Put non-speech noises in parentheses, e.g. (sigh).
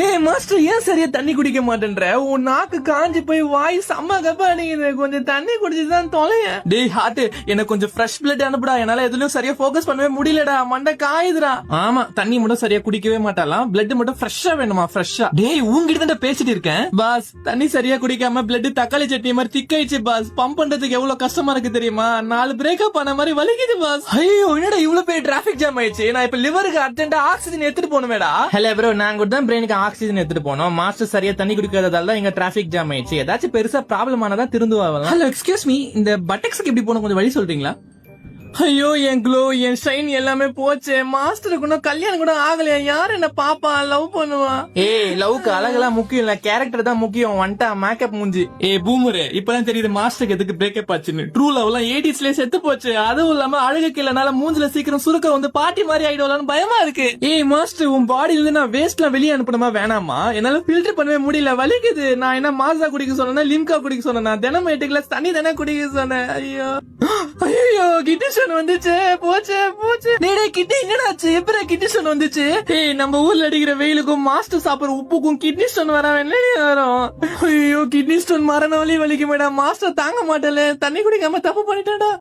ஏய் மாஸ்டர் ஏன் சரியா தண்ணி குடிக்க மாட்டேன்ற? உன் நாக்கு காஞ்சி போய் வாய் செம்ம கப்பா அடிக்குது. கொஞ்சம் தண்ணி குடிச்சுதான் தொலைய டேய் ஹார்ட் எனக்கு கொஞ்சம் ஃப்ரெஷ் பிளட் அனுப்புடா. என்னால எதுலயும் சரியா ஃபோக்கஸ் பண்ணவே முடியலடா. மண்டை காயுதுடா. ஆமா தண்ணி மட்டும் சரியா குடிக்கவே மாட்டாலாம் பிளட் மட்டும் ஃப்ரெஷ்ஷா வேணுமா? ஃப்ரெஷ்ஷா டேய் உங்ககிட்ட தான் பேசிட்டு இருக்கேன். பாஸ் தண்ணி சரியா குடிக்காம பிளட் தக்காளி சட்னி மாதிரி திக்காயிடுச்சு பாஸ். பம்ப் பண்றதுக்கு எவ்வளவு கஷ்டமா இருக்கு தெரியுமா? நாலு பிரேக்கப் பண்ண மாதிரி வலிக்குது பாஸ். ஐயோ என்னடா இவ்வளவு பெரிய டிராபிக் ஜாம் ஆயிடுச்சு? நான் இப்ப லிவருக்கு அர்ஜென்டா ஆக்சிஜன் எடுத்துட்டு போகணுமேடா. ஹலோ ப்ரோ நான் கூட தான் பிரெயினுக்கு ஆக்சிஜன் எடுத்துட்டு போனோம். மாஸ்டர் சரியா தண்ணி குடிக்காததால தான் இங்க டிராபிக் ஜாம் ஆயிடுச்சு. ஏதாச்சும் பெருசா ப்ராப்ளம் ஆனதா திருந்துவாங்க ஹலோ எக்ஸ்கியூஸ் மீ இந்த பட்டெக்ஸ்க்கு எப்படி போன கொஞ்சம் வழி சொல்றீங்களா? ஐயோ என் க்ளோ என் ஷைன் எல்லாமே போச்சு. மாஸ்டருக்கு இன்னும் கல்யாணம் கூட ஆகலையா. யார் என்ன பாப்பா? லவ் பண்ணுவா? ஏய் லவ்க்கு அழகெல்லாம் முக்கியம் இல்ல. கேரக்டர் தான் முக்கியம். வந்துட்டா மேக்கப் மூஞ்சி. ஏ பூமரு இப்பதான் தெரியுது மாஸ்டருக்கு எதுக்கு பிரேக்கப் ஆச்சுன்னு. ட்ரூ லவ் எல்லாம் எயிட்டிஸ்லயே செத்து போச்சு. அதுவும் இல்லாம அழகுக்கு இல்லனால மூஞ்சில சீக்கிரம் சுருக்க வந்து பாட்டி மாதிரி ஆயிடுவலான்னு பயமா இருக்கு. ஏய் மாஸ்டர் உன் பாடியில இருந்து நான் வேஸ்ட் எல்லாம் வெளியே அனுப்பணுமா? வேணாமா? என்னால ஃபில்டர் பண்ணவே முடியல. வலிக்குது. நான் என்ன மாசா குடிக்க சொன்னா லிம்கா குடிக்க சொன்னா தினமும் எட்டு கிளாஸ் தண்ணி தானே குடிக்க சொன்னேன். ஐயோ. (gasps) ஐயோ கிட்டிஷன் வந்துச்சு. போச்சு போச்சு. டேய் டேய், கிட்டி என்னடாச்சு கிட்னி கிட்டிஷன் வந்துச்சு? ஏய் நம்ம ஊர்ல அடிக்கிற வெயிலுக்கும் மாஸ்டர் சாப்பிடுற உப்புக்கும் கிட்னி ஸ்டோன் வர என்ன வரும்? ஐயோ கிட்னி ஸ்டோன் மரண வலி வலிக்கு மேடம் மாஸ்டர் தாங்க மாட்டல தண்ணி குடிக்காம தப்பு பண்ணிட்டேன்டா.